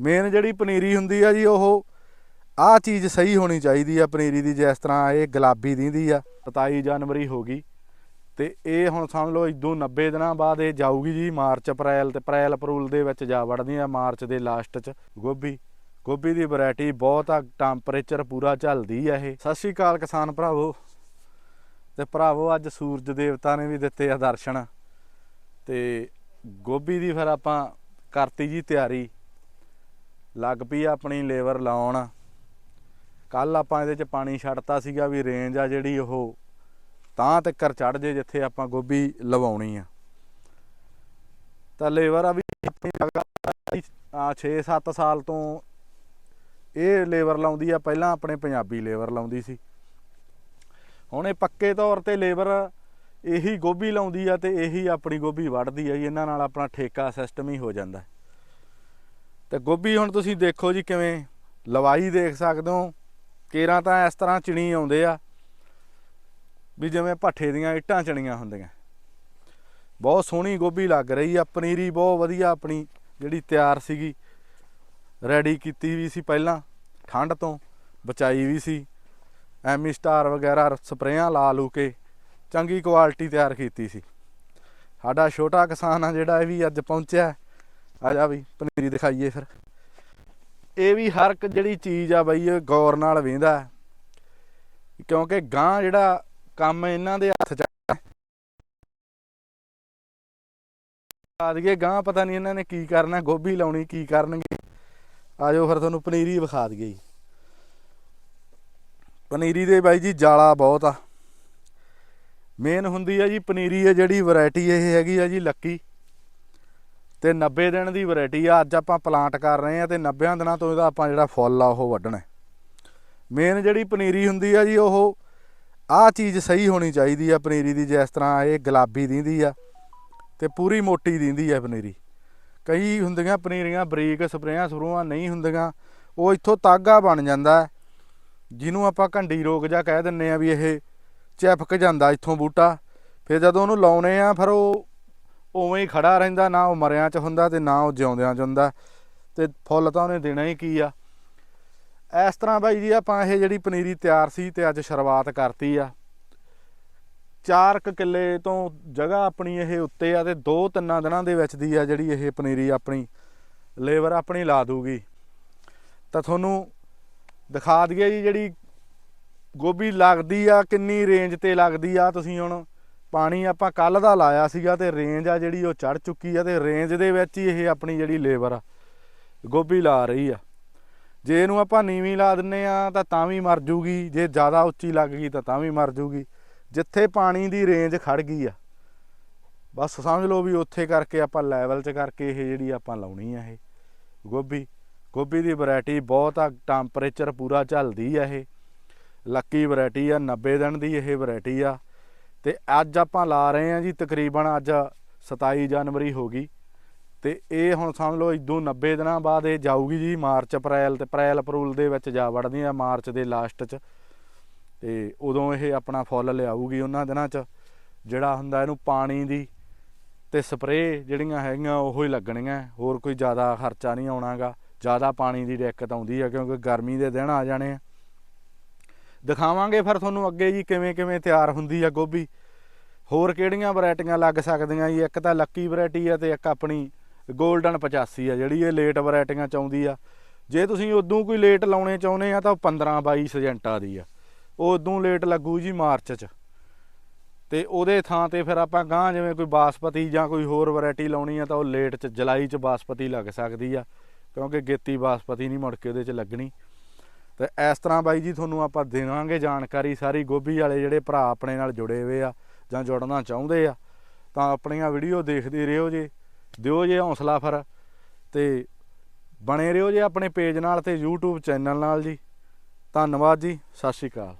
Main ਜਿਹੜੀ ਪਨੀਰੀ ਹੁੰਦੀ ਆ ਜੀ, ਉਹ ਆਹ ਚੀਜ਼ ਸਹੀ ਹੋਣੀ ਚਾਹੀਦੀ ਆ ਪਨੀਰੀ ਦੀ, ਜਿਸ ਤਰ੍ਹਾਂ ਇਹ ਗੁਲਾਬੀ ਦਿੰਦੀ ਆ 27 ਜਨਵਰੀ ਹੋ ਗਈ। ਤੇ ਇਹ ਹੁਣ ਸਮਝ ਲਓ, ਇਦੋਂ 90 ਦਿਨਾਂ ਬਾਅਦ ਇਹ ਜਾਊਗੀ ਜੀ, ਮਾਰਚ, ਅਪ੍ਰੈਲ, ਤੇ ਅਪ੍ਰੈਲ, ਅਪਰੂਲ ਦੇ ਵਿੱਚ ਜਾ ਵੜਦੀ ਆ ਮਾਰਚ ਦੇ ਲਾਸਟ 'ਚ। ਗੋਭੀ ਗੋਭੀ ਦੀ ਵੈਰਾਈਟੀ ਬਹੁਤ ਆ, ਟੈਂਪਰੇਚਰ ਪੂਰਾ ਝੱਲਦੀ ਆ ਇਹ। ਸਤਿ ਸ਼੍ਰੀ ਅਕਾਲ ਕਿਸਾਨ ਭਰਾਵੋ। ਤੇ ਭਰਾਵੋ, ਅੱਜ ਸੂਰਜ ਦੇਵਤਾ ਨੇ ਵੀ ਦਿੱਤੇ ਆ ਦਰਸ਼ਨ। ਤੇ ਗੋਭੀ ਦੀ ਫਿਰ ਆਪਾਂ ਕਰਤੀ ਜੀ ਤਿਆਰੀ। ਲੱਗ ਪਈ ਆ ਆਪਣੀ ਲੇਬਰ ਲਾਉਣ। ਕੱਲ ਆਪਾਂ ਇਹਦੇ ਚ ਪਾਣੀ ਛੱਡਤਾ ਸੀਗਾ ਵੀ ਰੇਂਜ ਆ ਜਿਹੜੀ ਉਹ ਤਾਂ ਤੱਕਰ ਚੜ ਜੇ ਜਿੱਥੇ ਆਪਾਂ ਗੋਭੀ ਲਵਾਉਣੀ ਆ। ਤਾਂ ਲੇਬਰ ਆ ਵੀ ਆਪਣੀ ਲਗਾਤਾਰ 6-7 ਸਾਲ ਤੋਂ ਇਹ ਲੇਬਰ ਲਾਉਂਦੀ ਆ, ਪਹਿਲਾਂ ਆਪਣੇ ਪੰਜਾਬੀ ਲੇਬਰ ਲਾਉਂਦੀ ਸੀ। ਹੁਣ ਇਹ ਪੱਕੇ ਤੌਰ ਤੇ ਲੇਬਰ ਇਹੀ ਗੋਭੀ ਲਾਉਂਦੀ ਆ ਤੇ ਇਹੀ ਆਪਣੀ ਗੋਭੀ ਵੱਢਦੀ ਆ ਜੀ, ਇਹਨਾਂ ਨਾਲ ਆਪਣਾ ਠੇਕਾ ਸਿਸਟਮ ਹੀ ਹੋ ਜਾਂਦਾ। ਤੇ ਗੋਭੀ ਹੁਣ ਤੁਸੀਂ ਦੇਖੋ ਜੀ ਕਿਵੇਂ ਲਵਾਈ ਦੇਖ ਸਕਦੇ ਹੋ। ਕੇਰਾਂ ਤਾਂ ਇਸ ਤਰ੍ਹਾਂ ਚਿਣੀ ਆਉਂਦੇ ਆ ਵੀ ਜਿਵੇਂ ਭੱਠੇ ਦੀਆਂ ਇੱਟਾਂ ਚਣੀਆਂ ਹੁੰਦੀਆਂ। ਬਹੁਤ ਸੋਹਣੀ ਗੋਭੀ ਲੱਗ ਰਹੀ ਆ, ਪਨੀਰੀ ਬਹੁਤ ਵਧੀਆ ਆਪਣੀ ਜਿਹੜੀ ਤਿਆਰ ਸੀਗੀ। ਰੈਡੀ ਕੀਤੀ ਵੀ ਸੀ ਪਹਿਲਾਂ ਠੰਡ ਤੋਂ ਬਚਾਈ ਵੀ ਸੀ। ਐਮੀ ਸਟਾਰ ਵਗੈਰਾ ਸਪਰੇਆਂ ਲਾ ਲੂ ਕੇ ਚੰਗੀ ਕੁਆਲਿਟੀ ਤਿਆਰ ਕੀਤੀ ਸੀ। ਸਾਡਾ ਛੋਟਾ ਕਿਸਾਨ ਆ ਜਿਹੜਾ ਇਹ ਵੀ ਅੱਜ ਪਹੁੰਚਿਆ। ਆ ਜਾ ਵੀ ਪਨੀਰੀ ਦਿਖਾਈਏ ਫਿਰ। ਇਹ ਵੀ ਹਰ ਇੱਕ ਜਿਹੜੀ ਚੀਜ਼ ਆ ਬਈ, ਇਹ ਗੌਰ ਨਾਲ ਵੇਂਦਾ। ਕਿਉਂਕਿ ਗਾਂ ਜਿਹੜਾ ਕੰਮ ਇਹਨਾਂ ਦੇ ਹੱਥ ਚ ਆ ਦਈਏ ਗਾਂ ਪਤਾ ਨਹੀਂ ਇਹਨਾਂ ਨੇ ਕੀ ਕਰਨਾ, ਗੋਭੀ ਲਾਉਣੀ ਕੀ ਕਰਨਗੇ। ਆਜੋ ਫਿਰ ਤੁਹਾਨੂੰ ਪਨੀਰੀ ਵਿਖਾ ਦਈਏ ਜੀ। ਪਨੀਰੀ ਦੇ ਬਾਈ ਜੀ ਜਾਲਾ ਬਹੁਤ ਆ। ਮੇਨ ਹੁੰਦੀ ਆ ਜੀ ਪਨੀਰੀ ਹੈ ਜਿਹੜੀ ਵੈਰਾਈਟੀ ਇਹ ਹੈਗੀ ਆ ਜੀ ਲੱਕੀ। ਤੇ 90 ਦਿਨ ਦੀ ਵੈਰਾਈਟੀ ਆ। ਅੱਜ ਆਪਾਂ ਪਲਾਂਟ ਕਰ ਰਹੇ ਆ ਤੇ 90 ਦਿਨਾਂ ਤੋਂ ਇਹਦਾ ਆਪਾਂ ਜਿਹੜਾ ਫੁੱਲ ਆ, ਉਹ ਵੱਢਣਾ ਮੇਨ ਜਿਹੜੀ ਪਨੀਰੀ ਹੁੰਦੀ ਆ ਜੀ, ਉਹ ਆਹ ਚੀਜ਼ ਸਹੀ ਹੋਣੀ ਚਾਹੀਦੀ ਆ ਪਨੀਰੀ ਦੀ, ਜਿਸ ਤਰ੍ਹਾਂ ਇਹ ਗੁਲਾਬੀ ਦਿੰਦੀ ਆ ਤੇ ਪੂਰੀ ਮੋਟੀ ਦਿੰਦੀ ਆ ਪਨੀਰੀ। ਕਈ ਹੁੰਦੀਆਂ ਪਨੀਰੀਆਂ ਬਰੀਕ ਸਪਰੇਆਂ ਸਰੂਆਂ ਨਹੀਂ ਹੁੰਦੀਆਂ, ਉਹ ਇੱਥੋਂ ਤਾਗਾ ਬਣ ਜਾਂਦਾ ਜਿਹਨੂੰ ਆਪਾਂ ਘੰਡੀ ਰੋਗ ਜਾਂ ਕਹਿ ਦਿੰਨੇ ਆ ਵੀ ਇਹ ਚਿਪਕ ਜਾਂਦਾ ਇੱਥੋਂ ਬੂਟਾ। ਫਿਰ ਜਦੋਂ ਉਹਨੂੰ ਲਾਉਨੇ ਆ, ਫਿਰ ਉਹ ਉਵੇਂ ਹੀ ਖੜਾ ਰਹਿੰਦਾ, ਨਾ ਉਹ ਮਰਿਆਂ ਚ ਹੁੰਦਾ ਤੇ ਨਾ ਉਹ ਜਿਉਂਦਿਆਂ ਚ ਹੁੰਦਾ। ਤੇ ਫੁੱਲ ਤਾਂ ਉਹਨੇ ਦੇਣਾ ਹੀ ਕੀ ਆ। ਇਸ ਤਰ੍ਹਾਂ ਬਾਈ ਜੀ ਆਪਾਂ ਇਹ ਜਿਹੜੀ ਪਨੀਰੀ ਤਿਆਰ ਸੀ ਤੇ ਅੱਜ ਸ਼ੁਰੂਆਤ ਕਰਤੀ ਆ। ਚਾਰ ਕੁ ਕਿੱਲੇ ਤੋਂ ਜਗ੍ਹਾ ਆਪਣੀ ਇਹ ਉੱਤੇ ਆ ਤੇ ਦੋ ਤਿੰਨਾਂ ਦਿਨਾਂ ਦੇ ਵਿੱਚ ਦੀ ਆ ਜਿਹੜੀ ਇਹ ਪਨੀਰੀ ਆਪਣੀ। ਲੇਬਰ ਆਪਣੀ ਲਾ ਦੂਗੀ। ਤਾਂ ਤੁਹਾਨੂੰ ਦਿਖਾ ਦਈਏ ਜੀ ਜਿਹੜੀ ਗੋਭੀ ਲੱਗਦੀ ਆ, ਕਿੰਨੀ ਰੇਂਜ ਤੇ ਲੱਗਦੀ ਆ ਤੁਸੀਂ ਹੁਣ। ਪਾਣੀ ਆਪਾਂ ਕੱਲ ਦਾ ਲਾਇਆ ਸੀਗਾ ਤੇ ਰੇਂਜ ਆ ਜਿਹੜੀ ਉਹ ਚੜ ਚੁੱਕੀ ਆ ਤੇ ਰੇਂਜ ਦੇ ਵਿੱਚ ਹੀ ਇਹ ਆਪਣੀ ਜਿਹੜੀ ਲੇਬਰ ਆ, ਗੋਭੀ ਲਾ ਰਹੀ ਆ। ਜੇ ਇਹਨੂੰ ਆਪਾਂ ਨੀਵੀਂ ਲਾ ਦਿੰਨੇ ਆ ਤਾਂ ਤਾਂ ਵੀ ਮਰ ਜੂਗੀ, ਜੇ ਜ਼ਿਆਦਾ ਉੱਚੀ ਲੱਗ ਗਈ ਤਾਂ ਤਾਂ ਵੀ ਮਰ ਜੂਗੀ। ਜਿੱਥੇ ਪਾਣੀ ਦੀ ਰੇਂਜ ਖੜ ਗਈ ਆ, ਬਸ ਸਮਝ ਲਓ ਵੀ ਉੱਥੇ ਕਰਕੇ ਆਪਾਂ ਲੈਵਲ 'ਚ ਕਰਕੇ ਇਹ ਜਿਹੜੀ ਆਪਾਂ ਲਾਉਣੀ ਆ ਇਹ ਗੋਭੀ। ਗੋਭੀ ਦੀ ਵੈਰਾਈਟੀ ਬਹੁਤ ਆ ਟੈਂਪਰੇਚਰ ਪੂਰਾ ਝੱਲਦੀ ਆ ਇਹ। ਲੱਕੀ ਵੈਰਾਈਟੀ ਆ 90 ਦਿਨ ਦੀ ਇਹ ਵੈਰਾਈਟੀ ਆ। ਤੇ ਅੱਜ ਆਪਾਂ ਲਾ ਰਹੇ ਹਾਂ ਜੀ ਤਕਰੀਬਨ ਅੱਜ 27 ਜਨਵਰੀ ਹੋ ਗਈ ਤੇ ਇਹ ਹੁਣ ਸਮਝ ਲਓ ਇਦੋਂ 90 ਦਿਨਾਂ ਬਾਅਦ ਇਹ ਜਾਊਗੀ ਜੀ ਮਾਰਚ, ਅਪ੍ਰੈਲ ਤੇ ਅਪ੍ਰੈਲ, ਅਪਰੂਲ ਦੇ ਵਿੱਚ ਜਾ ਵੜਦੀ ਆ ਮਾਰਚ ਦੇ ਲਾਸਟ 'ਚ ਤੇ ਉਦੋਂ ਇਹ ਆਪਣਾ ਫੁੱਲ ਲਿਆਊਗੀ ਉਹਨਾਂ ਦਿਨਾਂ 'ਚ, ਜਿਹੜਾ ਹੁੰਦਾ ਇਹਨੂੰ ਪਾਣੀ ਦੀ ਤੇ ਸਪਰੇਅ ਜਿਹੜੀਆਂ ਹੈਗੀਆਂ ਉਹੋ ਹੀ ਲੱਗਣੀਆਂ, ਹੋਰ ਕੋਈ ਜ਼ਿਆਦਾ ਖਰਚਾ ਨਹੀਂ ਆਉਣਾਗਾ, ਜ਼ਿਆਦਾ ਪਾਣੀ ਦੀ ਦਿੱਕਤ ਆਉਂਦੀ ਆ ਕਿਉਂਕਿ ਗਰਮੀ ਦੇ ਦਿਨ ਆ ਜਾਣੇ ਆ। ਦਿਖਾਵਾਂਗੇ ਫਿਰ ਤੁਹਾਨੂੰ ਅੱਗੇ ਜੀ ਕਿਵੇਂ ਕਿਵੇਂ ਤਿਆਰ ਹੁੰਦੀ ਆ ਗੋਭੀ। ਹੋਰ ਕਿਹੜੀਆਂ ਵੈਰਾਈਟੀਆਂ ਲੱਗ ਸਕਦੀਆਂ ਜੀ? ਇੱਕ ਤਾਂ ਲੱਕੀ ਵੈਰਾਈਟੀ ਆ ਤੇ ਇੱਕ ਆਪਣੀ 골ਡਨ 85 ਆ, ਜਿਹੜੀ ਇਹ ਲੇਟ ਵੈਰਾਈਟੀਆਂ ਚ ਆਉਂਦੀ ਆ। ਜੇ ਤੁਸੀਂ ਉਦੋਂ ਕੋਈ ਲੇਟ ਲਾਉਣੇ ਚਾਹੁੰਦੇ ਆ ਤਾਂ ਉਹ 15 22 ਸਜੈਂਟਾ ਦੀ ਆ। ਉਹ ਉਦੋਂ ਲੇਟ ਲੱਗੂ ਜੀ ਮਾਰਚ ਚ। ਤੇ ਉਹਦੇ ਥਾਂ ਤੇ ਫਿਰ ਆਪਾਂ ਗਾਂ ਜਿਵੇਂ ਕੋਈ ਬਾਸਪਤੀ ਜਾਂ ਕੋਈ ਹੋਰ ਵੈਰਾਈਟੀ ਲਾਉਣੀ ਆ ਤਾਂ ਉਹ ਲੇਟ ਚ, ਜੁਲਾਈ ਚ ਬਾਸਪਤੀ ਲੱਗ ਸਕਦੀ ਆ। ਕਿਉਂਕਿ ਗੇਤੀ ਬਾਸਪਤੀ ਨਹੀਂ ਮੁੜ ਕੇ ਉਹਦੇ ਚ ਲੱਗਣੀ। ਤੇ ਇਸ ਤਰ੍ਹਾਂ ਬਾਈ ਜੀ ਤੁਹਾਨੂੰ ਆਪਾਂ ਦੇਵਾਂਗੇ ਜਾਣਕਾਰੀ, ਸਾਰੀ ਗੋਭੀ ਵਾਲੇ ਜਿਹੜੇ ਭਰਾ ਆਪਣੇ ਨਾਲ ਜੁੜੇ ਹੋਏ ਆ ਜਾਂ ਜੁੜਨਾ ਚਾਹੁੰਦੇ ਆ, ਤਾਂ ਆਪਣੀਆਂ ਵੀਡੀਓ ਦੇਖਦੇ ਰਹੋ ਜੇ, ਦਿਓ ਜੇ ਹੌਸਲਾ ਫਰ ਤੇ ਬਣੇ ਰਹੋ ਜੇ ਆਪਣੇ ਪੇਜ ਨਾਲ ਤੇ YouTube ਚੈਨਲ ਨਾਲ ਜੀ। ਧੰਨਵਾਦ ਜੀ, ਸਤਿ ਸ਼੍ਰੀ ਅਕਾਲ।